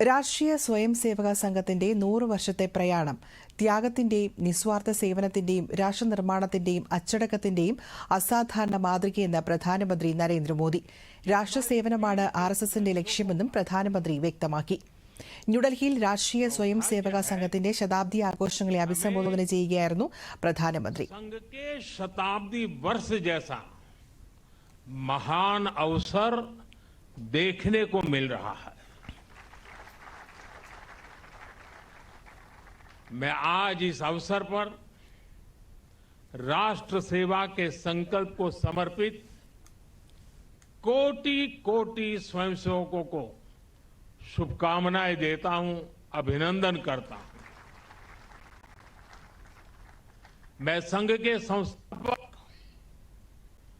രാഷ്ട്രീയ സ്വയം സേവക സംഘത്തിന്റെ നൂറ് വർഷത്തെ പ്രയാണം ത്യാഗത്തിന്റെയും നിസ്വാർത്ഥ സേവനത്തിന്റെയും രാഷ്ട്രനിർമ്മാണത്തിന്റെയും അച്ചടക്കത്തിന്റെയും അസാധാരണ മാതൃകയെന്ന് പ്രധാനമന്ത്രി നരേന്ദ്രമോദി രാഷ്ട്രസേവനമാണ് ആർ എസ് എസിന്റെ ലക്ഷ്യമെന്നും പ്രധാനമന്ത്രി വ്യക്തമാക്കി ന്യൂഡൽഹിയിൽ രാഷ്ട്രീയ സ്വയം സേവക സംഘത്തിന്റെ ശതാബ്ദി ആഘോഷങ്ങളെ അഭിസംബോധന ചെയ്യുകയായിരുന്നു പ്രധാനമന്ത്രി संघ के शताब्दी वर्ष जैसा महान अवसर देखने को मिल रहा है मैं आज इस अवसर पर राष्ट्र सेवा के संकल्प को समर्पित कोटि कोटि स्वयंसेवकों को शुभकामनाएँ देता हूँ, अभिनंदन करता हूँ। मैं संघ के संस्थापक,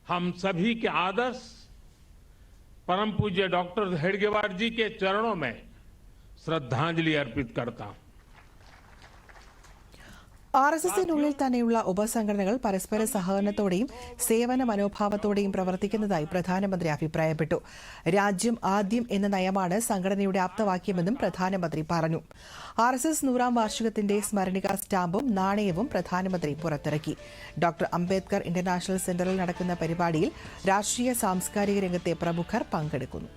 हम सभी के आदर्श, परम पूज्य डॉक्टर हेडगेवार जी के चरणों में श्रद्धांजलि अर्पित करता हूँ। ആർ എസ് എസിനുള്ളിൽ തന്നെയുള്ള ഉപസംഘടനകൾ പരസ്പര സഹകരണത്തോടെയും സേവന മനോഭാവത്തോടെയും പ്രവർത്തിക്കുന്നതായി പ്രധാനമന്ത്രി അഭിപ്രായപ്പെട്ടു. രാജ്യം ആദ്യം എന്ന നയമാണ് സംഘടനയുടെ ആപ്തവാക്യമെന്നും പ്രധാനമന്ത്രി പറഞ്ഞു. ആർ എസ് എസ് നൂറാം വാർഷികത്തിന്റെ സ്മരണിക സ്റ്റാമ്പും നാണയവും പ്രധാനമന്ത്രി പുറത്തിറക്കി. ഡോക്ടർ അംബേദ്കർ ഇന്റർനാഷണൽ സെന്ററിൽ നടക്കുന്ന പരിപാടിയിൽ രാഷ്ട്രീയ സാംസ്കാരിക രംഗത്തെ പ്രമുഖർ പങ്കെടുക്കുന്നു.